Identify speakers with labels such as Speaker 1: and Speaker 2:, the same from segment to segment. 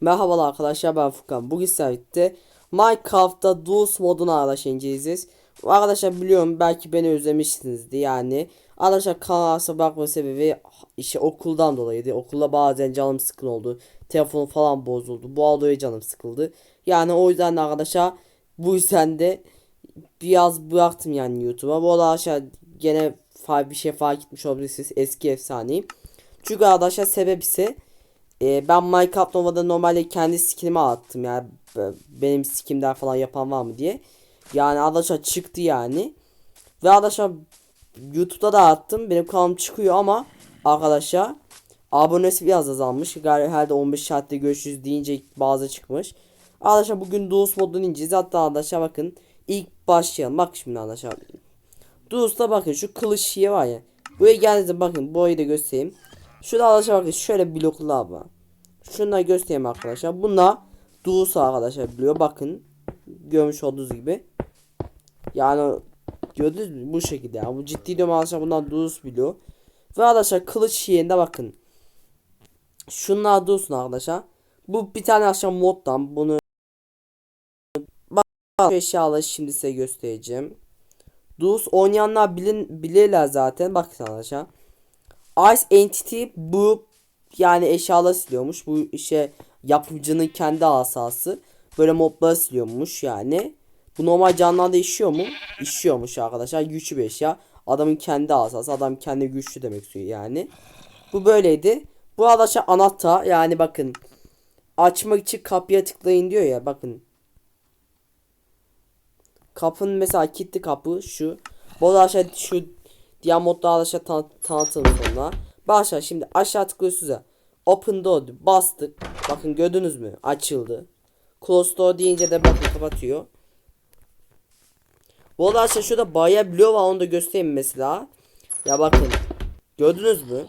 Speaker 1: Merhabalar arkadaşlar ben Furkan. Bugün sizlerle Minecraft'ta Duos modunu arkadaşlar. Arkadaşlar biliyorum belki beni özlemişsinizdi yani. Arkadaşlar kanala bakma sebebi işte okuldan dolayıydı. Okulda bazen canım sıkın oldu. Telefon falan bozuldu. Bu dolayı canım sıkıldı. Yani o yüzden de arkadaşlar bu yüzden de biraz bıraktım yani YouTube'a. Bu arkadaşlar gene bir şey fark etmiş olabilirsiniz. Eski efsaneyim. Çünkü arkadaşlar sebep ise e, ben Minecraft Nova'da normalde kendi skinimi attım yani benim skimden falan yapan var mı diye. Yani arkadaşlar çıktı yani. Ve arkadaşlar YouTube'da da attım. Benim kanalım çıkıyor ama arkadaşlar abonesi biraz azalmış. Galiba herhalde 15 saatte görüşürüz deyince bazı çıkmış. Arkadaşlar bugün Duos modunu ineceğiz. Hatta arkadaşlar bakın ilk başlayalım. Bak şimdi arkadaşlar. Duos'ta bakın şu kılıç şeyi var ya. Buraya geldiğinizde bakın boyu da göstereyim. Şurada arkadaşlar bakın şöyle bloklar var. Şunları göstereyim arkadaşlar. Bunlar Duos arkadaşlar biliyor. Bakın görmüş olduğunuz gibi. Yani gördünüz mü bu şekilde yani. Bu ciddi diyorum arkadaşlar bunlar Duos biliyor. Ve arkadaşlar kılıç şeyinde bakın. Şunlar Duos'un arkadaşlar. Bu bir tane aşağı moddan bunu bak eşyaları şimdi size göstereceğim. Duos oynayanlar bilin, bilirler zaten. Bakın arkadaşlar. Ice Entity bu yani eşyaları siliyormuş. Bu işe yapımcının kendi asası. Böyle mobları siliyormuş yani. Bu normal canlılarda işiyor mu? İşiyormuş arkadaşlar. Güçlü bir eşya. Adamın kendi asası. Adam kendi güçlü demek istiyor yani. Bu böyleydi. Bu arkadaşlar anahtar. Yani bakın. Açmak için kapıya tıklayın diyor ya. Bakın. Kapının mesela kilitli kapı şu. Bu arada aşağı şu diğer modda aşağı tan tanıtılır sonra. Başla şimdi aşağı tıklıyorsunuz ya. Open door bastık. Bakın gördünüz mü? Açıldı. Close door deyince de bakın kapatıyor. Bu arada aşağı şurada bayağı bloğu var onu da göstereyim mesela. Ya bakın. Gördünüz mü?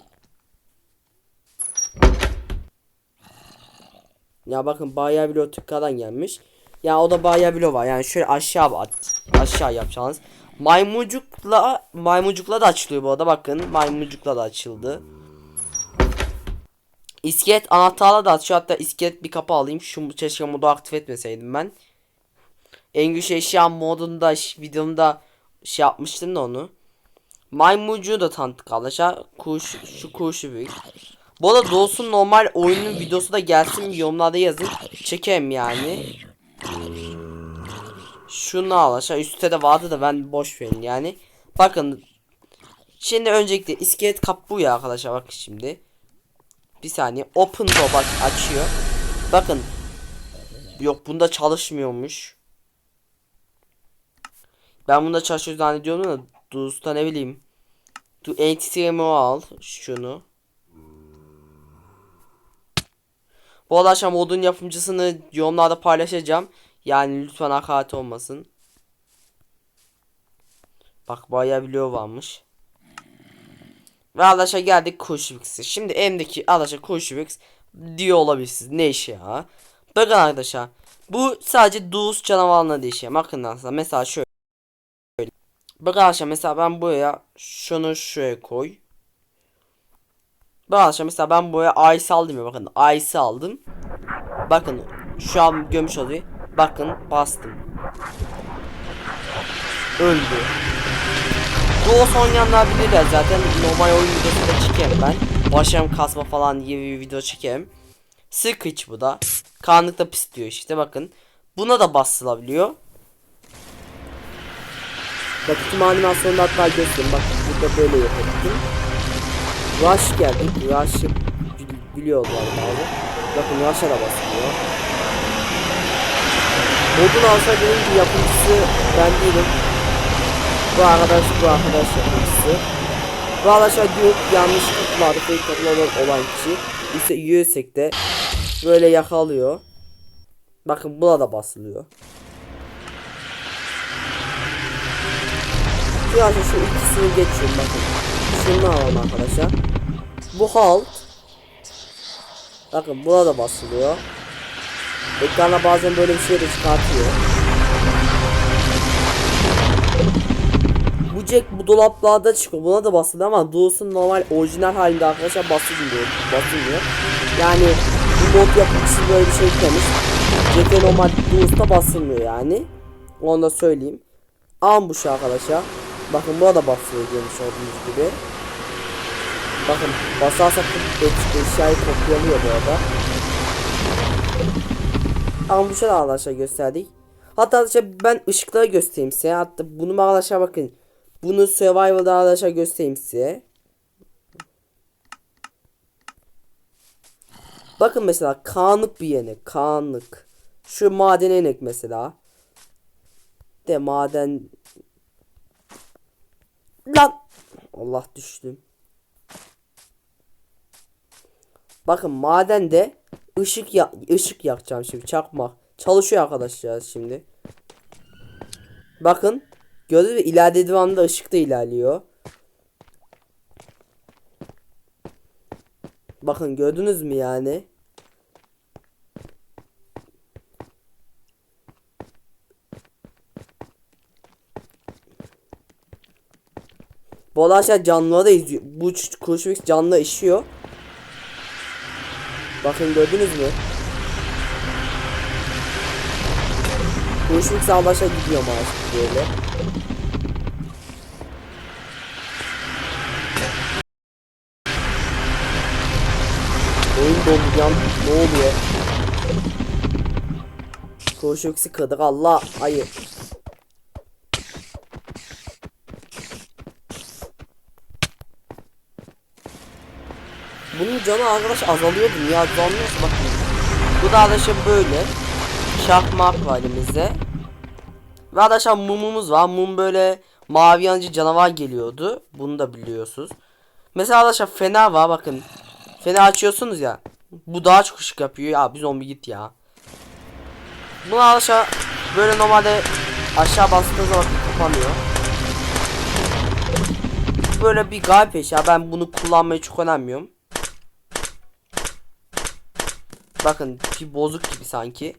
Speaker 1: Ya bakın bayağı bloğu tıkkadan gelmiş. Ya o da bayağı bloğu var. Yani şöyle aşağı at. Aşağı yapacağınız. Maymucukla maymucukla da açılıyor bu arada bakın. Maymucukla da açıldı. İskelet anahtarla da açıyor. Hatta iskelet bir kapı alayım. Şu keşke modu aktif etmeseydim ben. En güç eşya modunda videomda şey yapmıştım da onu. Maymuncuğu da tanıttık arkadaşlar. Kuş, şu kuşu büyük. Bu arada Doğusun normal oyunun videosu da gelsin yorumlarda yazın. Çekeyim yani. Şunu al aşağı üstte de vardı da ben boş verin yani. Bakın. Şimdi öncelikle iskelet kap bu ya arkadaşlar bakın şimdi. Bir saniye open door bak açıyor. Bakın. Yok bunda çalışmıyormuş. Ben bunda çalışıyor zannediyorum da Duz'da ne bileyim. Du Entity'mi al şunu. Bu arada akşam modun yapımcısını yorumlarda paylaşacağım. Yani lütfen hakaret olmasın. Bak bayağı biliyor varmış. Ve arkadaşlar geldik Kushwix'e. Şimdi elimdeki arkadaşlar Kushwix diyor olabilirsiniz. Ne işi ya? Bakın arkadaşlar. Bu sadece Duz canavarına değişiyor. Bakın arkadaşlar mesela şöyle. Bakın arkadaşlar mesela ben buraya şunu şuraya koy. Bakın arkadaşlar mesela ben buraya Ice aldım ya bakın Ice aldım. Bakın şu an gömüş oluyor. Bakın bastım. Öldü. Duos oynayanlar bilirler zaten normal oyun videosu da çekerim ben. Başarım kasma falan gibi bir video çekerim. Sık iç bu da. Karanlıkta pis diyor işte bakın. Buna da basılabiliyor. Bak tüm animasyonda hatta göstereyim. Bak burada böyle yapabilirim. Rush geldi. Rush'ı bil- biliyorlar abi. Bakın Rush'a da basılıyor. Modun alsa dediğim gibi yapımcısı ben değilim. Bu arkadaş bu arkadaş yapımcısı. Bu arkadaşlar diyor yanlış kutularda fake kutularda olan kişi. İşte yüksek de böyle yakalıyor. Bakın buna da basılıyor. An şu ikisini geçiyorum bakın. Şunu alalım arkadaşlar. Bu halt. Bakın buna da basılıyor. Ekrana bazen böyle bir şey de çıkartıyor. Bu Jack bu dolaplarda çıkıyor. Buna da basılıyor ama Doğusun normal orijinal halinde arkadaşlar basılmıyor. Basılmıyor. Yani mod yapımcısı böyle bir şey eklemiş. CT normal Duos'ta basılmıyor yani. Onu da söyleyeyim. Ambush arkadaşlar. Bakın burada basılıyor görmüş olduğunuz gibi. Bakın basarsak et- eşyayı kopyalıyor bu arada. Ambush'a da arkadaşlar gösterdik. Hatta arkadaşlar ben ışıkları göstereyim size. Hatta bunu arkadaşlar bakın. Bunu Survival'da arkadaşlar göstereyim size. Bakın mesela karanlık bir yenek. Karanlık. Şu maden inek mesela. De maden. Lan. Allah düştüm. Bakın madende ışık ya ışık yakacağım şimdi çakmak. Çalışıyor arkadaşlar şimdi. Bakın gördünüz mü ileride devamında ışık da ilerliyor. Bakın gördünüz mü yani? Bu arada aşağı canlıları da izliyor. Bu Crucifix canlı işiyor. Bakın gördünüz mü? Crucifix arkadaşlar gidiyor maalesef böyle. Oyun dondu yan ne oluyor? Crucifix'i kırdık Allah hayır. Bunun canı arkadaş azalıyordu niye azalmıyorsa bakın. Bu da arkadaşlar böyle. Çakmak var elimizde. Ve arkadaşlar mumumuz var. Mum böyle mavi yanıcı canavar geliyordu. Bunu da biliyorsunuz. Mesela arkadaşlar fener var bakın. Fener açıyorsunuz ya. Bu daha çok ışık yapıyor. Ya bir zombi git ya. Bunu arkadaşlar böyle normalde aşağı bastığınız zaman kapanıyor. Böyle bir garip eşya. Ben bunu kullanmayı çok önemmiyorum. Bakın bir bozuk gibi sanki.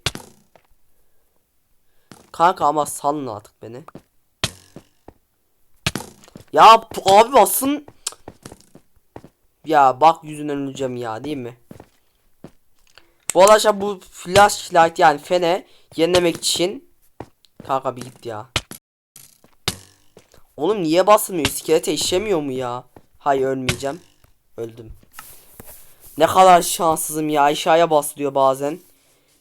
Speaker 1: Kanka ama salın artık beni. Ya abi basın. Ya bak yüzünden öleceğim ya değil mi? Bu arkadaşlar bu flashlight yani fene yenilemek için Kanka bir git ya. Oğlum niye basmıyor? İskelete işlemiyor mu ya? Hayır ölmeyeceğim. Öldüm. Ne kadar şanssızım ya. Aşağıya basılıyor bazen.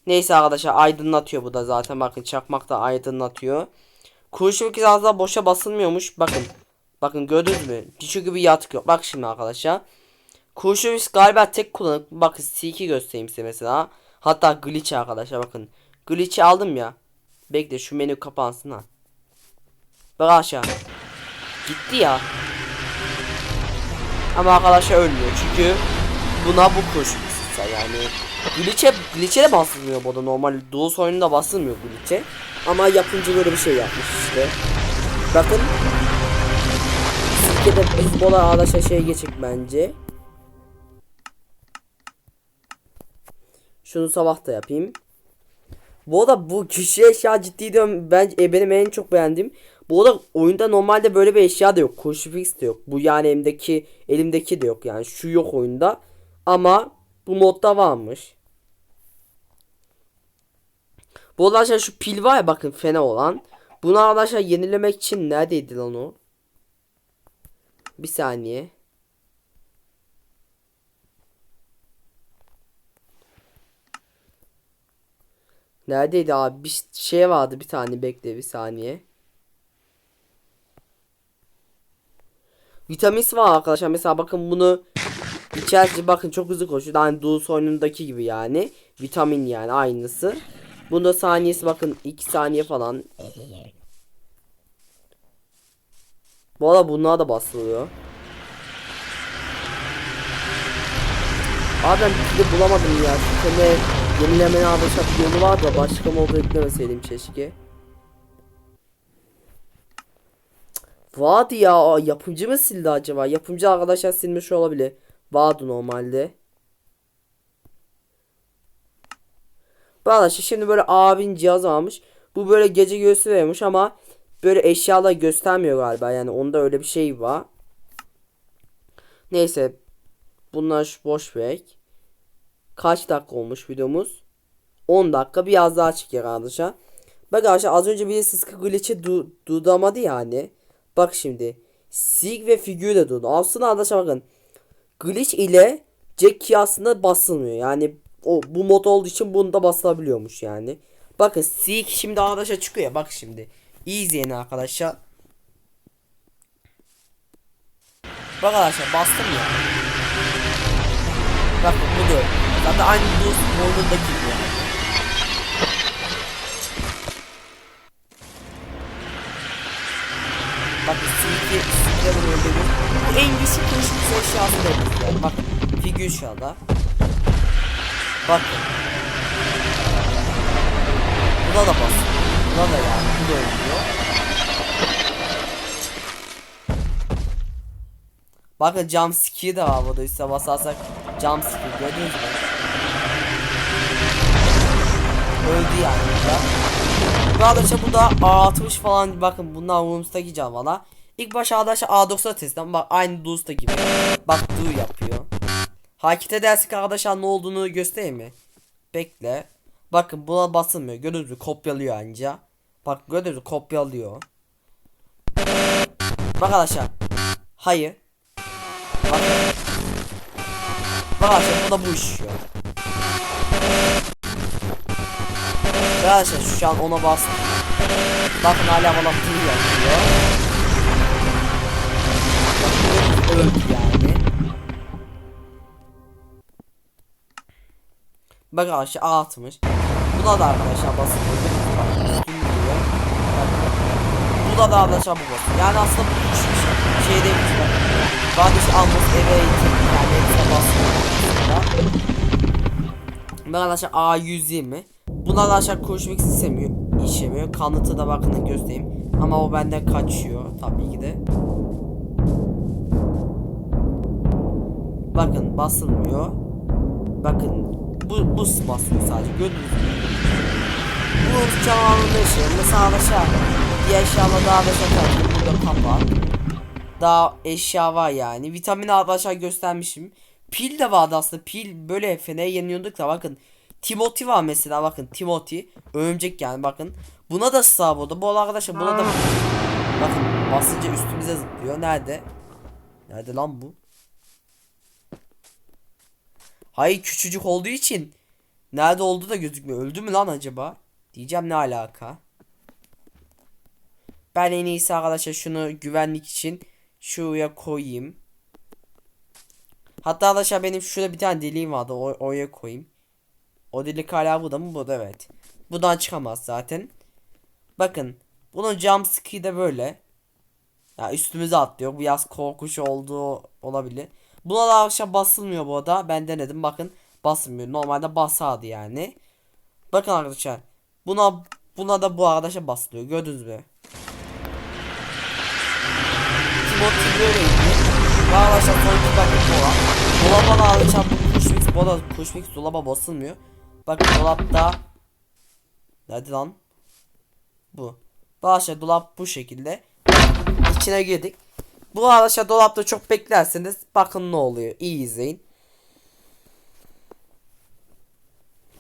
Speaker 1: Neyse arkadaşlar aydınlatıyor bu da zaten. Bakın çakmak da aydınlatıyor. Kurşun iki da boşa basılmıyormuş. Bakın. Bakın gördünüz mü? Dişi gibi yatık yok. Bak şimdi arkadaşlar. Kurşun galiba tek kullanıp bakın C2 göstereyim size mesela. Hatta glitch arkadaşlar bakın. Glitch'i aldım ya. Bekle şu menü kapansın ha. Bak aşağı. Gitti ya. Ama arkadaşlar ölmüyor çünkü buna bu kurşun ısıtsa yani. Glitch'e glitch'e de basılmıyor bu da normal Duos oyununda basılmıyor glitch'e. Ama yapımcı böyle bir şey yapmış işte. Bakın. Sirkede biz bola arkadaşlar şey geçik bence. Şunu sabah da yapayım. Bu arada bu kişi eşya ciddi diyorum ben e, benim en çok beğendiğim. Bu arada oyunda normalde böyle bir eşya da yok. Crucifix de yok. Bu yani elimdeki elimdeki de yok yani şu yok oyunda. Ama bu modda varmış. Bu arkadaşlar şu pil var ya bakın fena olan. Bunu arkadaşlar yenilemek için neredeydi lan o? Bir saniye. Neredeydi abi? Bir şey vardı bir tane bekle bir saniye. Vitamins var arkadaşlar. Mesela bakın bunu içerisi bakın çok hızlı koşuyor. Yani Dulus oyunundaki gibi yani. Vitamin yani aynısı. Bunda saniyesi bakın 2 saniye falan. Bu arada bunlar da basılıyor. Abi ben bir de bulamadım ya. Şu tane yenilemenin arkadaşlar bir yolu var da başka modu eklemeseydim keşke. Vardı ya yapımcı mı sildi acaba? Yapımcı arkadaşlar silmiş olabilir. Vardı normalde. Arkadaşlar şimdi böyle abin cihaz almış. Bu böyle gece gösteriyormuş ama böyle eşyalar göstermiyor galiba. Yani onda öyle bir şey var. Neyse. Bunlar boş ver. Kaç dakika olmuş videomuz? 10 dakika biraz daha çeker arkadaşlar. Bak arkadaşlar az önce bir siz glitch'i du durduramadı yani. Bak şimdi. Sig ve figür de durdu. Aslında arkadaşlar bakın. Glitch ile Jack key aslında basılmıyor. Yani o bu mod olduğu için bunda basılabiliyormuş yani. Bakın Sig şimdi arkadaşlar çıkıyor. ya, Bak şimdi. İyi izleyin arkadaşlar. Bak arkadaşlar bastım ya. Bakın bu da. Zaten aynı bu modundaki en güçlü koşmuş eşyası yani. Bakın figür şu anda. Bakın. Buna da bas. Buna da yani. Bu da öldürüyor. Bakın jump scare de var burada üstte basarsak jump scare gördünüz mü? Öldü yani burada. Bu arkadaşlar bu da A60 falan bakın bunlar Worms'taki canavarlar. İlk başta arkadaşlar A90 testten bak aynı Dooms'ta gibi. Bak do yapıyor. Hareket edersek arkadaşlar ne olduğunu göstereyim mi? Bekle. Bakın buna basılmıyor. Gördünüz mü? Kopyalıyor anca. Bak gördünüz mü? Kopyalıyor. Bak arkadaşlar. Hayır. Bakın. Bak arkadaşlar bu da bu işiyor. Arkadaşlar şu an ona bastım. Bakın hala bana tığ yapıyor. Öldü yani. Bak arkadaşlar A60. Buna da arkadaşlar basın. Bak. Buna da arkadaşlar bu basın. Yani aslında bu üç şey. Şey demiş bak. Kardeş almış eve eğitim. Yani hepsine basın. Ben arkadaşlar A120. Buna arkadaşlar koşmak istemiyor. işlemiyor. Kanıtı da bakın göstereyim. Ama o benden kaçıyor tabii ki de. Bakın basılmıyor. Bakın bu bu basıyor sadece gördünüz mü? Bu canavarın şey. Mesela arkadaşlar bir eşyalar daha da takayım. Burada kapat. Daha eşya var yani. Vitamin arkadaşlar göstermişim. Pil de vardı aslında. Pil böyle feneye yeniyorduk da bakın. Timothy var mesela bakın Timothy örümcek yani bakın buna da sağ oldu bu arkadaşlar buna da bakın basınca üstümüze zıplıyor nerede nerede lan bu hayır küçücük olduğu için nerede olduğu da gözükmüyor öldü mü lan acaba diyeceğim ne alaka ben en iyisi arkadaşlar şunu güvenlik için şuraya koyayım hatta arkadaşlar benim şurada bir tane deliğim vardı o oraya koyayım o delik hala burada mı? Burada evet. Buradan çıkamaz zaten. Bakın. Bunun jump scare de böyle. Ya üstümüze atlıyor. Bu yaz korkuş olduğu olabilir. Buna da akşam basılmıyor bu arada. Ben denedim bakın. Basılmıyor. Normalde basardı yani. Bakın arkadaşlar. Buna buna da bu arkadaşa basılıyor. Gördünüz mü? Timothy böyleydi. Arkadaşlar sonraki bakın bu var. Dolaba da arkadaşlar bu Kushmix bu arada Kushmix dolaba basılmıyor. Bakın dolapta Nerede lan? Bu arkadaşlar dolap bu şekilde. İçine girdik. Bu arkadaşlar dolapta çok beklerseniz bakın ne oluyor. İyi izleyin.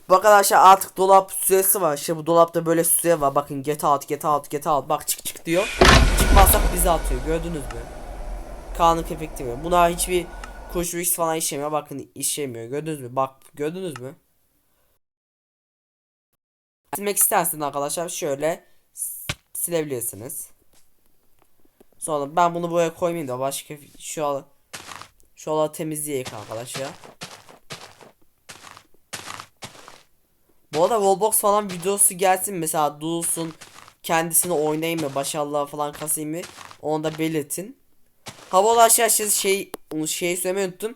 Speaker 1: Bu arkadaşlar artık dolap süresi var. İşte bu dolapta böyle süre var. Bakın get out get out get out. Bak çık çık diyor. Çıkmazsak bizi atıyor. Gördünüz mü? Kanun efekti mi? Buna hiçbir Kushmix falan işlemiyor. Bakın işlemiyor. Gördünüz mü? Bak gördünüz mü? silmek isterseniz arkadaşlar şöyle silebilirsiniz. Sonra ben bunu buraya koymayayım da başka şu al şu ala temizleyek arkadaşlar. Bu arada Roblox falan videosu gelsin mesela Duls'un kendisini oynayayım mı başarılar falan kasayım mı onu da belirtin. Havalı aşağı şey şey söylemeyi unuttum.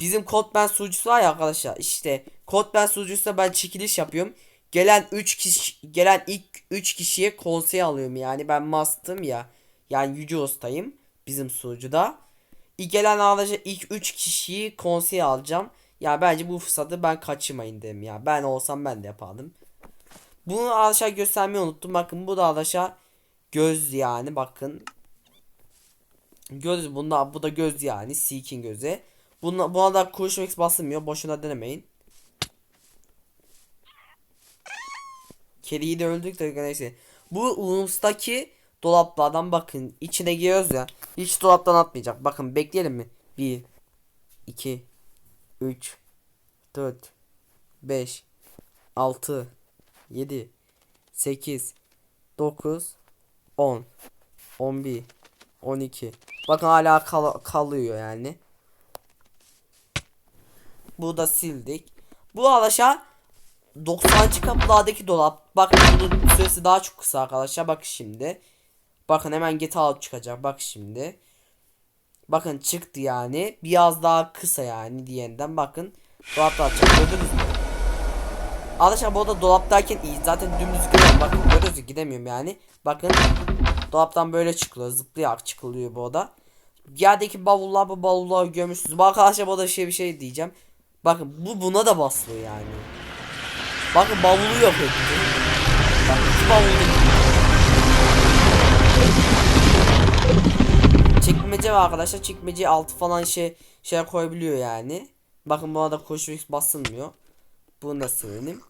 Speaker 1: Bizim Codman sunucusu var ya arkadaşlar işte Codman sunucusunda ben çekiliş yapıyorum gelen 3 kişi gelen ilk 3 kişiye konsey alıyorum yani ben mastım ya. Yani Yüce Usta'yım. Bizim sunucuda. İlk gelen ağlayacak ilk 3 kişiyi konseye alacağım. Ya bence bu fırsatı ben kaçırmayın dedim ya. Ben olsam ben de yapardım. Bunu arkadaşlar göstermeyi unuttum. Bakın bu da arkadaşlar göz yani bakın. Göz bunda bu da göz yani seeking gözü. Buna, buna da kurşun X basılmıyor. Boşuna denemeyin. Kediyi de öldük de neyse. Bu Ulums'taki dolaplardan bakın. içine giriyoruz ya. Hiç dolaptan atmayacak. Bakın bekleyelim mi? 1 2 3 4 5 6 7 8 9 10 11 12 Bakın hala kal- kalıyor yani. Bu da sildik. Bu alaşa 90. kapılardaki dolap. Bakın bunun süresi daha çok kısa arkadaşlar. Bakın şimdi. Bakın hemen out çıkacak. Bak şimdi. Bakın çıktı yani. Biraz daha kısa yani diğerinden. Bakın. Dolapta açacak. Gördünüz mü? Arkadaşlar bu arada dolaptayken iyi. Zaten dümdüz gidiyorum. Bakın görüyoruz ya, gidemiyorum yani. Bakın. Dolaptan böyle çıkılıyor. Zıplayarak çıkılıyor bu oda. Yerdeki bavullar bu bavulları görmüşsünüz. Bu arkadaşlar bu da şey bir şey diyeceğim. Bakın bu buna da basılıyor yani. Bakın bavulu yok. Bakın şu bavulu Çekmece var arkadaşlar. Çekmece altı falan şey şey koyabiliyor yani. Bakın buna da koşu basılmıyor. Bunu da silelim.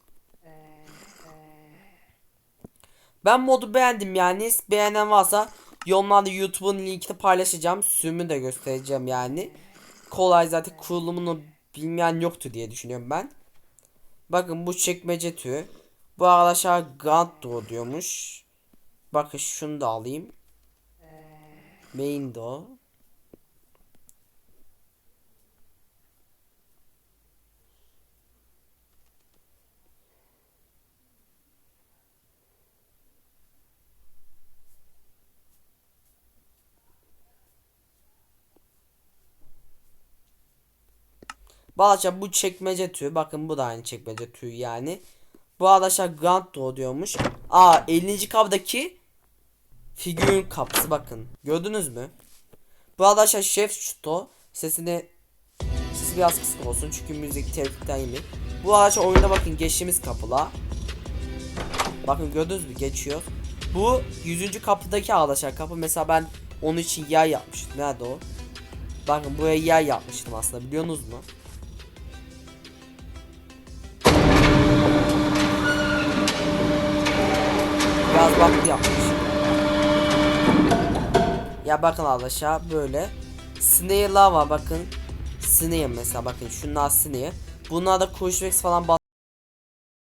Speaker 1: Ben modu beğendim yani. Beğenen varsa yorumlarda YouTube'un linkini paylaşacağım. Sürümü de göstereceğim yani. Kolay zaten kurulumunu bilmeyen yoktu diye düşünüyorum ben. Bakın bu çekmece türü. Bu arkadaşlar Grand Door diyormuş. Bakın şunu da alayım. Main Door. Bağlaşa bu çekmece tüyü. Bakın bu da aynı çekmece tüyü yani. Bu arkadaşlar Grand Door diyormuş. Aa 50. kapdaki figürün kapısı bakın. Gördünüz mü? Bu arkadaşlar Chef Chuto. Sesini sesi biraz kısık olsun çünkü müzik tehditten yeni. Bu arkadaşlar oyunda bakın geçtiğimiz kapıla. Bakın gördünüz mü geçiyor. Bu 100. kapıdaki arkadaşlar kapı mesela ben onun için yer yapmıştım. Nerede o? Bakın buraya yer yapmıştım aslında biliyorsunuz mu? Biraz baktı yapmış. Ya bakın arkadaşlar böyle. Snare'lar var bakın. Snare mesela bakın şunlar Snare. Bunlar da Crushvex falan